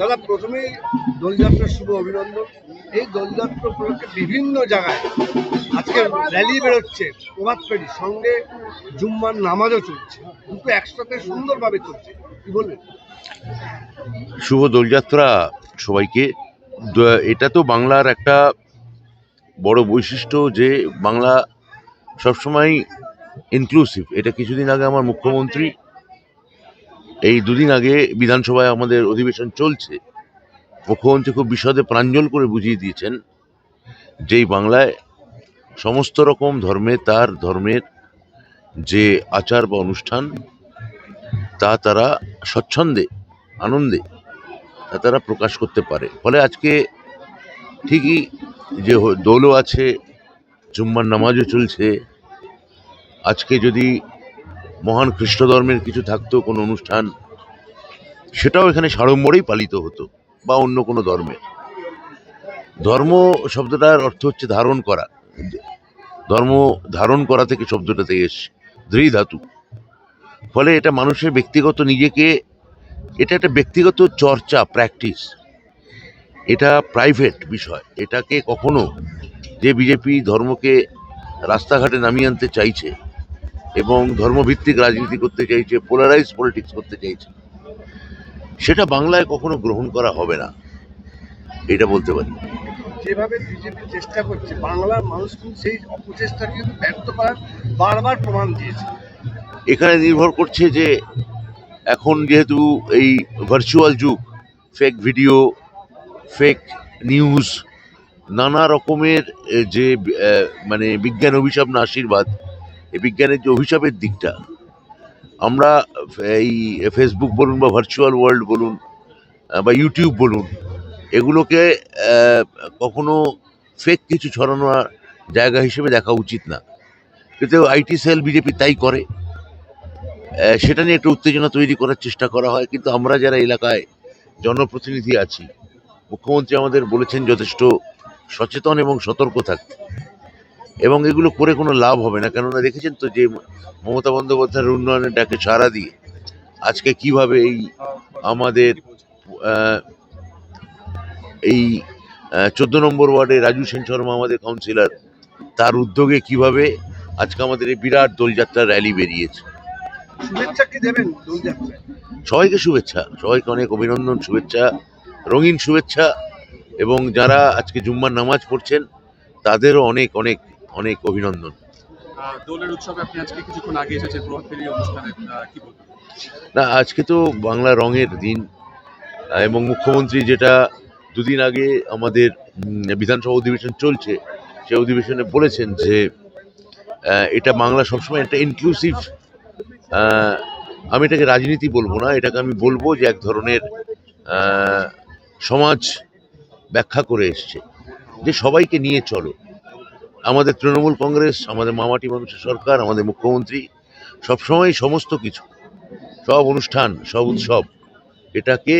দাদা, প্রথমেই দোলযাত্রার শুভ অভিনন্দন। এই দোলযাত্রা উপলক্ষে বিভিন্ন জায়গায় আজকে র্যালি বেরোচ্ছে, প্রভাত ফেরি, সঙ্গে জুম্মার নামাজও চলছে। দুটো একসাথে সুন্দরভাবে চলছে। কি বলবেন? শুভ দোলযাত্রা সবাইকে। এটা তো বাংলার একটা বড় বৈশিষ্ট্য যে বাংলা সবসময় ইনক্লুসিভ এটা কিছুদিন আগে আমার মুখ্যমন্ত্রী এই দুদিন আগে বিধানসভায় আমাদের অধিবেশন চলছে। মুখ্যমন্ত্রী খুব বিশদে প্রাঞ্জল করে বুঝিয়ে দিয়েছেন যেই বাংলায় সমস্ত রকম ধর্মে তার ধর্মের যে আচার বা অনুষ্ঠান, তা তারা স্বচ্ছন্দে, আনন্দে, তা তারা প্রকাশ করতে পারে। ফলে আজকে ঠিকই যে দোলও আছে, জুম্মার নামাজও চলছে। আজকে যদি মহান খ্রিস্ট ধর্মের কিছু থাকতো কোনো অনুষ্ঠান, সেটাও এখানে সাড়ম্বরেই পালিত হতো, বা অন্য কোনো ধর্মে। ধর্ম শব্দটার অর্থ হচ্ছে ধারণ করা। ধর্ম ধারণ করা থেকে শব্দটাতে এসছে ধৃ ধাতু ফলে এটা মানুষের ব্যক্তিগত নিজেকে, এটা একটা ব্যক্তিগত চর্চা, প্র্যাকটিস। এটা প্রাইভেট বিষয়। এটাকে কখনো যে বিজেপি ধর্মকে রাস্তাঘাটে নামিয়ে আনতে চাইছে এবং ধর্মভিত্তিক রাজনীতি করতে চাইছে পোলারাইজ পলিটিক্স করতে চাইছে। সেটা বাংলায় কখনো গ্রহণ করা হবে না। এটা বলতে পারি। যেভাবে বিজেপি চেষ্টা করছে বাংলার মানুষ কিন্তু সেই অপচেষ্টা কিন্তু ব্যর্থ করার বারবার প্রমাণ দিয়েছে। এখানে নির্ভর করছে যে এখন যেহেতু এই ভার্চুয়াল যুগ ফেক ভিডিও ফেক নিউজ নানা রকমের যে মানে বিজ্ঞান অভিশাপ না আশীর্বাদ এই বিজ্ঞানের যে অভিশাপের দিকটা, আমরা এই ফেসবুক বলুন বা ভার্চুয়াল ওয়ার্ল্ড বলুন বা ইউটিউব বলুন, এগুলোকে কখনো ফেক কিছু ছড়ানোর জায়গা হিসেবে দেখা উচিত না। কিন্তু আইটি সেল বিজেপি তাই করে। সেটা নিয়ে একটা উত্তেজনা তৈরি করার চেষ্টা করা হয়। কিন্তু আমরা যারা এলাকায় জনপ্রতিনিধি আছি, মুখ্যমন্ত্রী আমাদের বলেছেন যথেষ্ট সচেতন এবং সতর্ক থাকতে। এবং এগুলো করে কোনো লাভ হবে না। কেননা দেখেছেন তো যে মমতা বন্দ্যোপাধ্যায়ের উন্নয়নের ডাকে সাড়া দিয়ে আজকে কীভাবে এই আমাদের এই চোদ্দ নম্বর ওয়ার্ডে রাজু সেন শর্মা আমাদের কাউন্সিলর তার উদ্যোগে কীভাবে আজকে আমাদের এই বিরাট দোলযাত্রা র্যালি বেরিয়েছে। সবাইকে শুভেচ্ছা সবাইকে অনেক অভিনন্দন শুভেচ্ছা রঙিন শুভেচ্ছা এবং যারা আজকে জুম্মার নামাজ পড়ছেন তাদেরও অনেক অনেক অনেক অভিনন্দন। দোলের উৎসবে আপনি আজকে কিছুক্ষণ আগে এসেছেন প্রভাত অনুষ্ঠানে কি বলবেন? না আজকে তো বাংলা রঙের দিন এবং মুখ্যমন্ত্রী যেটা দুদিন আগে আমাদের বিধানসভা অধিবেশন চলছে সে অধিবেশনে বলেছেন যে এটা বাংলা সবসময় একটা ইনক্লুসিভ আমি এটাকে রাজনীতি বলব না এটাকে আমি বলব যে এক ধরনের সমাজ ব্যাখ্যা করে এসছে যে সবাইকে নিয়ে চলো। আমাদের তৃণমূল কংগ্রেস, আমাদের মামাটি মানুষের সরকার, আমাদের মুখ্যমন্ত্রী, সবসময় সমস্ত কিছু, সব অনুষ্ঠান, সব উৎসব, এটাকে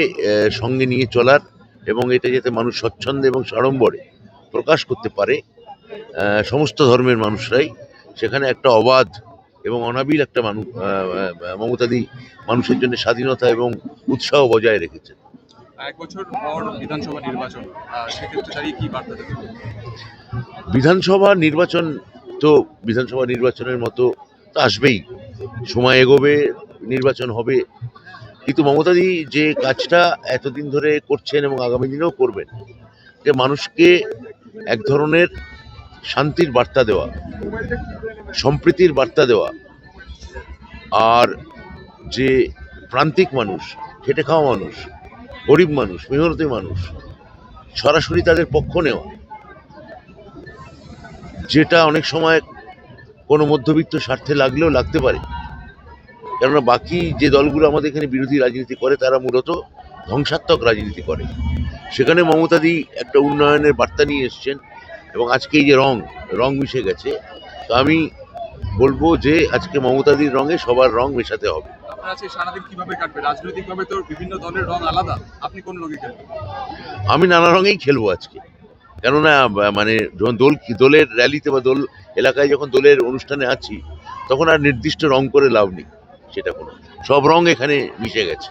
সঙ্গে নিয়ে চলার এবং এটা যাতে মানুষ স্বচ্ছন্দে এবং সাড়ম্বরে প্রকাশ করতে পারে সমস্ত ধর্মের মানুষরাই সেখানে একটা অবাধ এবং অনাবিল একটা মানুষ মমতাদি মানুষের জন্য স্বাধীনতা এবং উৎসাহ বজায় রেখেছে এক বছর পর বিধানসভা নির্বাচন সেক্ষেত্রে দাঁড়িয়ে বার্তা বিধানসভা নির্বাচন তো বিধানসভা নির্বাচনের মতো তো আসবেই। সময় এগোবে, নির্বাচন হবে। কিন্তু মমতাদি যে কাজটা এতদিন ধরে করছেন এবং আগামী দিনেও করবেন, যে মানুষকে এক ধরনের শান্তির বার্তা দেওয়া, সম্প্রীতির বার্তা দেওয়া, আর যে প্রান্তিক মানুষ, খেটে খাওয়া মানুষ গরিব মানুষ, মেহনতি মানুষ, সরাসরি তাদের পক্ষ নেওয়া। যেটা অনেক সময় কোনো মধ্যবিত্ত স্বার্থে লাগলেও লাগতে পারে। কেননা বাকি যে দলগুলো আমাদের এখানে বিরোধী রাজনীতি করে, তারা মূলত ধ্বংসাত্মক রাজনীতি করে। সেখানে মমতাদি একটা উন্নয়নের বার্তা নিয়ে এসছেন এবং আজকে এই যে রং রং মিশে গেছে। তো আমি বলব যে আজকে মমতাদির রঙে সবার রং মেশাতে হবে। আমি নানা রঙেই খেলব আজকে। কেননা মানে যখন দোল দোলের র্যালিতে বা দোল এলাকায় যখন দোলের অনুষ্ঠানে আছি, তখন আর নির্দিষ্ট রং করে লাভ নেই, সেটা কোনো। সব রং এখানে মিশে গেছে।